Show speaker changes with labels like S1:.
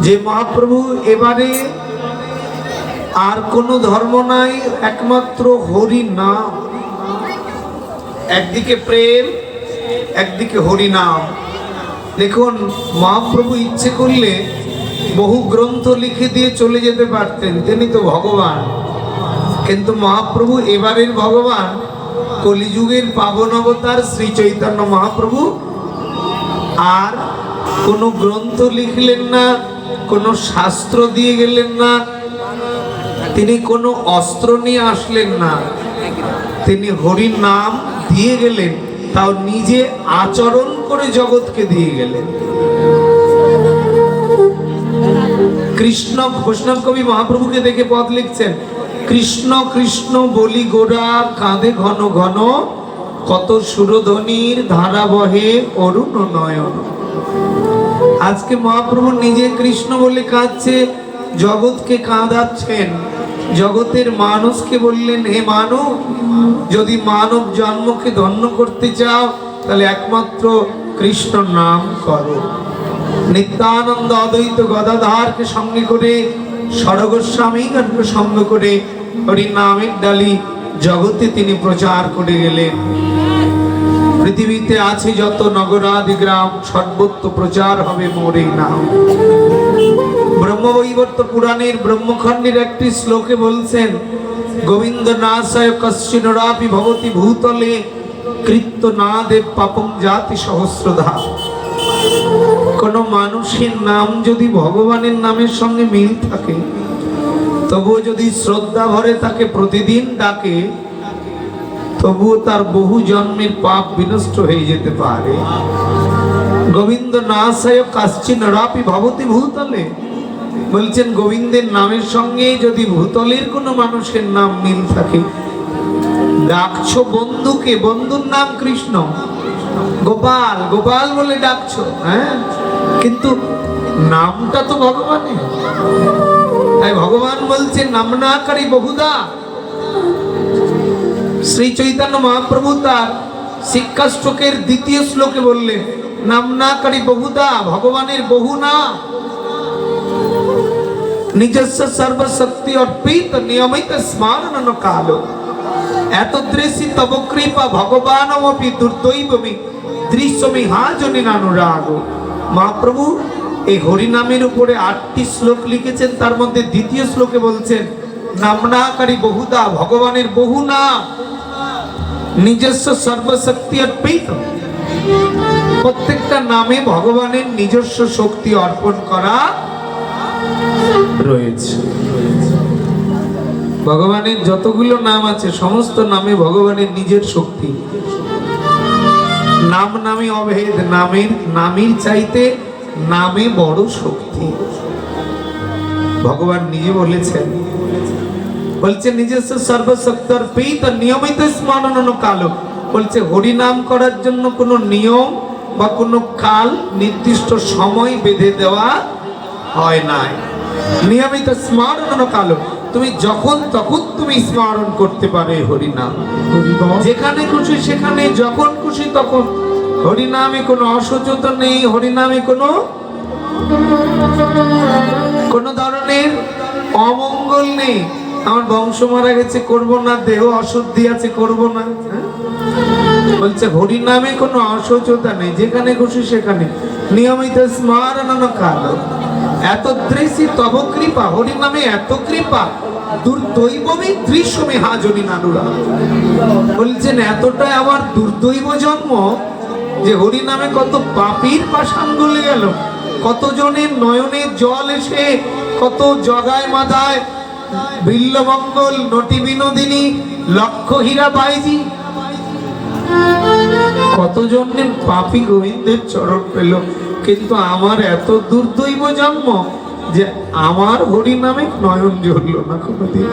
S1: যে মহাপ্রভু এবারে আর কোনো ধর্ম নাই, একমাত্র হরি নাম। একদিকে প্রেম, একদিকে হরি নাম। দেখুন, মহাপ্রভু ইচ্ছে করলে বহু গ্রন্থ লিখে দিয়ে চলে যেতে পারতেন, তিনি তো ভগবান। কিন্তু মহাপ্রভু এবারের ভগবান, কলিযুগের পাবন অবতার শ্রী চৈতন্য মহাপ্রভু। আর কোনো গ্রন্থ লিখলেন না কোনো শাস্ত্র দিয়ে গেলেন না, তিনি কোনো অস্ত্র নিয়ে আসলেন না, তিনি হরির নাম দিয়ে গেলেন, তাও নিজে আচরণ করে জগৎকে দিয়ে গেলেন। কৃষ্ণ বৈষ্ণব কবি মহাপ্রভুকে দেখে পদ লিখছেন, কৃষ্ণ কৃষ্ণ বলি গোড়া কাঁধে ঘন ঘন, কত সুরধ্বনির ধারা বহে অরুণ নয়ন। আজকে মহাপ্রভু নিজে কৃষ্ণ বলে কাঁদছে, জগৎকে কাঁদাচ্ছেন। জগতের মানুষকে বললেন, হে মানব, যদি মানব জন্মকে ধন্য করতে চাও, তাহলে একমাত্র কৃষ্ণ নাম করো। নিত্যানন্দ অদ্বৈত গদাধারকে সঙ্গে করে সরগোস্বামীগণকে সঙ্গে করে হরি নামের ডালি জগতে তিনি প্রচার করে গেলেন। পৃথিবীতে আছে যত নগরাদি গ্রাম সর্বত্র প্রচার হবে মোরে নাম। ব্রহ্মবৈবর্ত পুরাণের ব্রহ্মখণ্ডের একটি শ্লোকে বলছেন গোবিন্দ নাশয় কশ্চিনরাপি ভবতি ভূতলে কৃত্য না দেব পাপম জাতি সহস্রধা। কোন মানুষের নাম যদি ভগবানের নামের সঙ্গে মিল থাকে, তবুও যদি শ্রদ্ধা ভরে তাকে প্রতিদিন ডাকে তবুও তার বহু জন্মের পাপ বিনষ্ট হয়ে যেতে পারে। গোবিন্দ নাশায় কাশ্চিন রাপি ভবতি ভূতলে। বলছেন, গোবিন্দের নামের সঙ্গে যদি ভূতলের কোনো মানুষের নাম মিল থাকে, ডাকছো বন্ধুকে, বন্ধুর নাম কৃষ্ণ। গোপাল গোপাল বলে ডাকছো হ্যাঁ? কিন্তু নামটা তো ভগবানের। তাই ভগবান বলছে নামনাকারী বহুদা। শ্রী চৈতন্য মহাপ্রভু তার শিক্ষাষ্টকের দ্বিতীয় শ্লোকে বললেন নামনাকারী বহুদা, ভগবানের বহু নাম নিজস্ব সর্বশক্তি অর্পিত নিয়মিত স্মারণ কালো। এত দৃশ্যি তব কৃপা ভগবানমপি দুর্দৈবমি, দৃশ্যমি হাজনি নানুরাগ মহাপ্রভু এই হরিনামের উপরে আটটি শ্লোক লিখেছেন, তার মধ্যে দ্বিতীয় শ্লোকে বলছেন নামনাকারী বহুদা, ভগবানের বহু নাম নিজস্ব সর্বশক্তি অর্পিত প্রত্যেকটা নামে ভগবানের নিজস্ব শক্তি অর্পণ করা রয়েছে। ভগবানের যতগুলো নাম আছে, সমস্ত নামে ভগবানের নিজের শক্তি। নাম নামে অভেদ, নামের নামের চাইতে নামে বড় শক্তি। ভগবান নিজে বলেছেন বলছে নিজস্ব সর্বশক্তর পেত নিয়মিত স্মরণ কালো। বলছে হরি নাম করার জন্য কোনো নিয়ম বা কোনো কাল নির্দিষ্ট সময় বেঁধে দেওয়া হয় নাই। নিয়মিত স্মরণ কালো। তুমি যখন তখন তুমি স্মরণ করতে পারে হরি নাম যেখানে খুশি সেখানে যখন খুশি তখন। হরি নামে কোনো অসচেতন নেই হরি নামে কোনো কোন ধরনের অমঙ্গল নেই। আমার বংশ মারা গেছে, করব না, দেহ অশুদ্ধি আছে, করব না হ্যাঁ? বলছে হরি নামে কোনো অসহ্যতা নেই, যেখানে খুশি সেখানে। নিয়মিত স্মরণ কাল এত দৃশ্যি তব কৃপা হরি নামে এত কৃপা, দুর্দৈবমী দৃশ্যমে হাজনি নানুরা। বলছেন এতটাই আমার দুর্দৈব জন্ম যে হরি নামে কত পাপির পাশান গলে গেল। কতজনের নয়নে জল এসে, কত জগায় মাথায় বিল্লমঙ্গল নটি বিনোদিনী লক্ষ হীরা বাইজি কতজনের পাপি গোবিন্দের চরণ পেল। কিন্তু আমার এত দুর্দৈব জন্ম যে আমার হরি নামে নয়ন জ্বলল না কোনোদিন।